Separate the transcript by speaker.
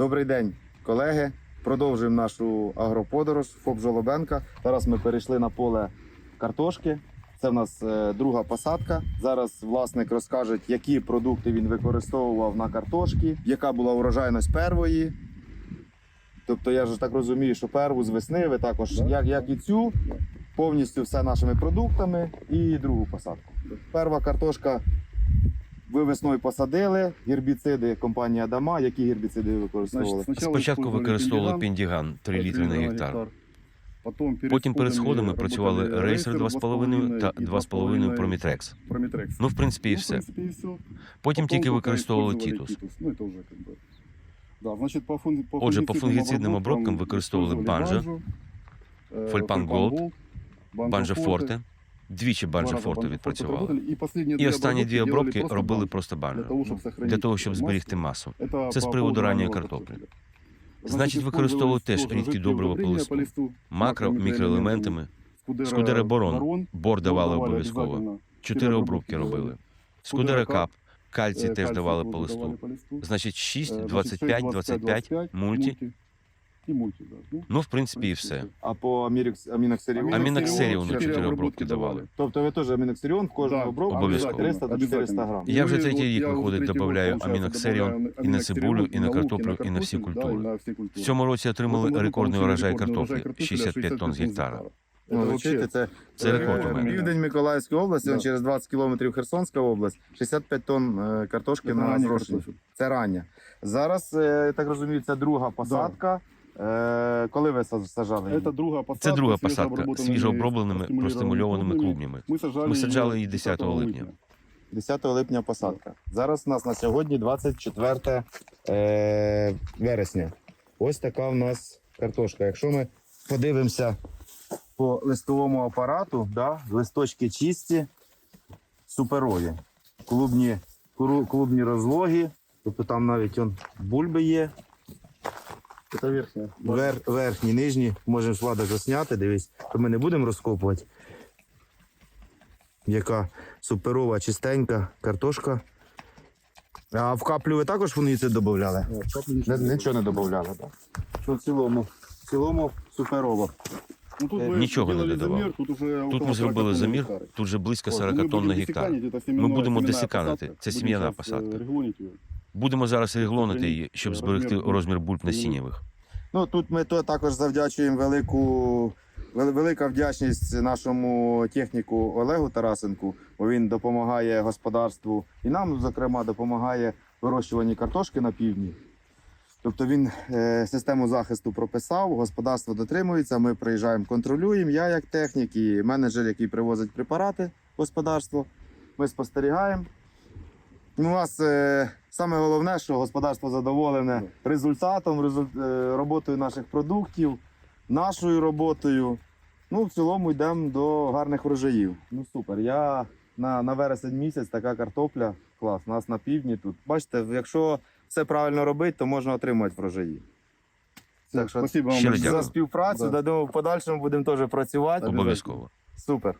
Speaker 1: Добрий день, колеги. Продовжуємо нашу агроподорож ФОП Жолобенка. Зараз ми перейшли на поле картошки. Це в нас е, друга посадка. Зараз власник розкаже, які продукти він використовував на картошки, яка була урожайність первої. Тобто, я ж так розумію, що перву з весни ви також, як, як і цю, повністю все нашими продуктами і другу посадку. Перша картошка ви весною посадили, гербіциди компанія Дама. Які гербіциди ви використовували?
Speaker 2: Спочатку використовували піндіган 3 літри на гектар. Потім перед сходами працювали рейсер 2,5 та 2,5 Промітрекс. Ну, в принципі, і все.
Speaker 3: і все.
Speaker 2: Потім тільки використовували тітус.
Speaker 3: Ну, это уже как. Да, значить, по фун... по
Speaker 2: Отже, по
Speaker 3: фунгіцидним
Speaker 2: обробкам використовували
Speaker 3: использовали
Speaker 2: Банжо,
Speaker 3: е,
Speaker 2: Фольпан
Speaker 3: Фольпан
Speaker 2: Голд, Банжа Форте. Двічі Банжа Форте відпрацювали. І останні дві обробки робили просто банжа. Для того, щоб зберігти масу. Це з приводу ранньої картоплі. Значить, використовували теж рідкі добрива по листу. Макро, мікроелементами. Скудера Борон. Бор давали обов'язково. Чотири обробки робили. Скудера Кап. Кальцій теж давали по листу. Значить, 6, 25, 25, мульті.
Speaker 3: І мульті, да. Ну,
Speaker 2: Ну, в принципі, і все.
Speaker 1: А по амірікс- аміноксеріону?
Speaker 2: Аміноксеріону
Speaker 3: чотири
Speaker 2: обробки давали.
Speaker 1: Тобто ви теж аміноксеріон в кожну
Speaker 3: Да,
Speaker 1: обробку
Speaker 2: Обов'язково.
Speaker 1: 300 до 400 грам.
Speaker 2: Я вже
Speaker 3: Ну,
Speaker 2: третій рік, виходить, добавляю аміноксеріон і на цибулю, і на картоплю, і на всі культури.
Speaker 3: на всі
Speaker 2: В цьому році отримали рекордний урожай картоплі
Speaker 3: урожай
Speaker 2: 65 тонн з гектара.
Speaker 1: Ну, чуєте, це,
Speaker 2: Це рекорд у мене.
Speaker 1: Південь Миколаївської області,
Speaker 3: Да.
Speaker 1: через 20 кілометрів Херсонська область, 65 тонн е, картошки
Speaker 3: Це
Speaker 1: на зрошення. Це рання. Зараз, е, я так розумію, це друга посадка. Е, Коли ви сажали її?
Speaker 3: Це друга посадка.
Speaker 2: Це друга
Speaker 3: свіжо
Speaker 2: посадка
Speaker 3: обробленими-
Speaker 2: свіжообробленими простимульованими клубнями.
Speaker 3: Ми саджали,
Speaker 2: її
Speaker 3: її
Speaker 2: 10 липня.
Speaker 1: 10 липня посадка. Зараз у нас на сьогодні 24 е, вересня. Ось така в нас картошка. Якщо ми подивимося по листовому апарату, да, листочки чисті, суперові. Клубні, клубні розлоги, тобто там навіть он, бульби є.
Speaker 3: Це верхня.
Speaker 1: Вер, верхні, нижні, можемо влада засняти, дивись, то ми не будемо розкопувати. Яка суперова, чистенька картошка. А в каплю ви також фунгіцид додавали? Не- Нічого не додавали, так? Що в цілому? В цілому суперово.
Speaker 3: Ну, тут
Speaker 1: Е,
Speaker 3: ви
Speaker 2: нічого не додавав.
Speaker 3: замір, Тут, уже
Speaker 2: Тут
Speaker 3: около
Speaker 2: ми
Speaker 3: 40
Speaker 2: зробили
Speaker 3: тонн
Speaker 2: замір,
Speaker 3: гектари.
Speaker 2: тут же близько 40 тонн на
Speaker 3: будемо
Speaker 2: гектар.
Speaker 3: це
Speaker 2: Ми будемо десиканити.
Speaker 3: посадка.
Speaker 2: Це сім'яна посадка.
Speaker 3: е, її.
Speaker 2: Будемо зараз реглонити її, щоб зберегти
Speaker 3: Розмір-
Speaker 2: бульб насіннєвих.
Speaker 1: Ну тут ми то також завдячуємо велику, велика вдячність нашому техніку Олегу Тарасенку, бо він допомагає господарству і нам, зокрема, допомагає вирощуванні картошки на півдні. Тобто він е, систему захисту прописав, господарство дотримується. Ми приїжджаємо, контролюємо. Я як технік і менеджер, який привозить препарати в господарство. Ми спостерігаємо. У нас е, саме головне, що господарство задоволене результатом, результ- е, роботою наших продуктів, нашою роботою. Ну, в цілому йдемо до гарних врожаїв. Ну супер. Я на, на вересень місяць така картопля. Клас, у нас на півдні тут. Бачите, якщо все правильно робити, то можна отримати врожаї. Так що
Speaker 3: Спасибо вам
Speaker 2: дякую.
Speaker 1: за співпрацю,
Speaker 3: Да.
Speaker 1: да. в подальшому будемо теж працювати.
Speaker 2: Обов'язково.
Speaker 1: Супер.